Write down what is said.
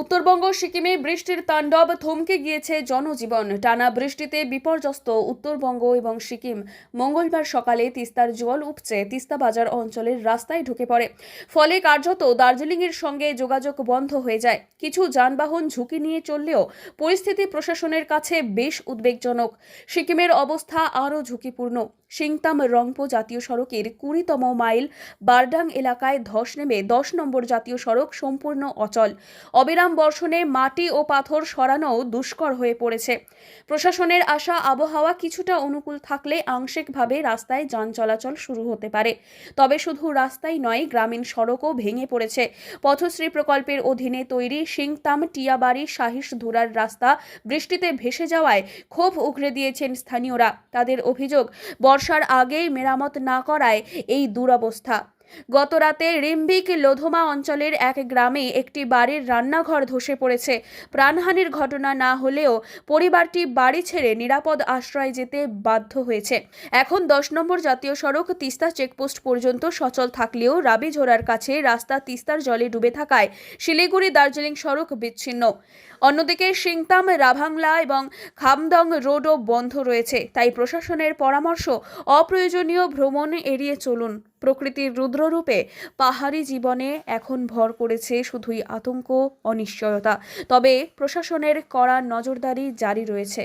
উত্তরবঙ্গ সিকিমে বৃষ্টির তাণ্ডব থমকে গিয়েছে জনজীবন। টানা বৃষ্টিতে বিপর্যস্ত উত্তরবঙ্গ এবং সিকিম। মঙ্গলবার সকালে তিস্তার জল উপচে তিস্তা বাজার অঞ্চলের রাস্তায় ঢুকে পড়ে। ফলে কার্যত দার্জিলিংয়ের সঙ্গে যোগাযোগ বন্ধ হয়ে যায়। কিছু যানবাহন ঝুঁকি নিয়ে চললেও পরিস্থিতি প্রশাসনের কাছে বেশ উদ্বেগজনক। সিকিমের অবস্থা আরও ঝুঁকিপূর্ণ। সিংতাম রংপো জাতীয় সড়কের কুড়িতম মাইল বারডাং এলাকায় ধস নেমে দশ নম্বর জাতীয় সড়ক সম্পূর্ণ অচল। অবিরাম বর্ষণে মাটি ও পাথর সরানোও দুষ্কর হয়ে পড়েছে। প্রশাসনের আশা আবহাওয়া কিছুটা অনুকূল থাকলে আংশিকভাবে রাস্তায় যান চলাচল শুরু হতে পারে। তবে শুধু রাস্তাই নয়, গ্রামীণ সড়কও ভেঙে পড়েছে। পথশ্রী প্রকল্পের অধীনে তৈরি সিংতাম টিয়াবাড়ি সাহিস ধুরার রাস্তা বৃষ্টিতে ভেসে যাওয়ায় ক্ষোভ উগরে দিয়েছেন স্থানীয়রা। তাদের অভিযোগ, বর্ষার আগেই মেরামত না করায় এই দুরবস্থা। গত রাতে রিম্বিক লোধমা অঞ্চলের এক গ্রামে একটি বাড়ির রান্নাঘর ধসে পড়েছে। প্রাণহানির ঘটনা না হলেও পরিবারটি বাড়ি ছেড়ে নিরাপদ আশ্রয় যেতে বাধ্য হয়েছে। এখন দশ নম্বর জাতীয় সড়ক তিস্তা চেকপোস্ট পর্যন্ত সচল থাকলেও রাবিঝোড়ার কাছে রাস্তা তিস্তার জলে ডুবে থাকায় শিলিগুড়ি দার্জিলিং সড়ক বিচ্ছিন্ন। অন্যদিকে সিংতাম, রাভাংলা এবং খামদং রোডও বন্ধ রয়েছে। তাই প্রশাসনের পরামর্শ, অপ্রয়োজনীয় ভ্রমণ এড়িয়ে চলুন। প্রকৃতির রুদ্ররূপে পাহাড়ি জীবনে এখন ভর করেছে শুধুই আতঙ্ক, অনিশ্চয়তা। তবে প্রশাসনের কড়া নজরদারি জারি রয়েছে।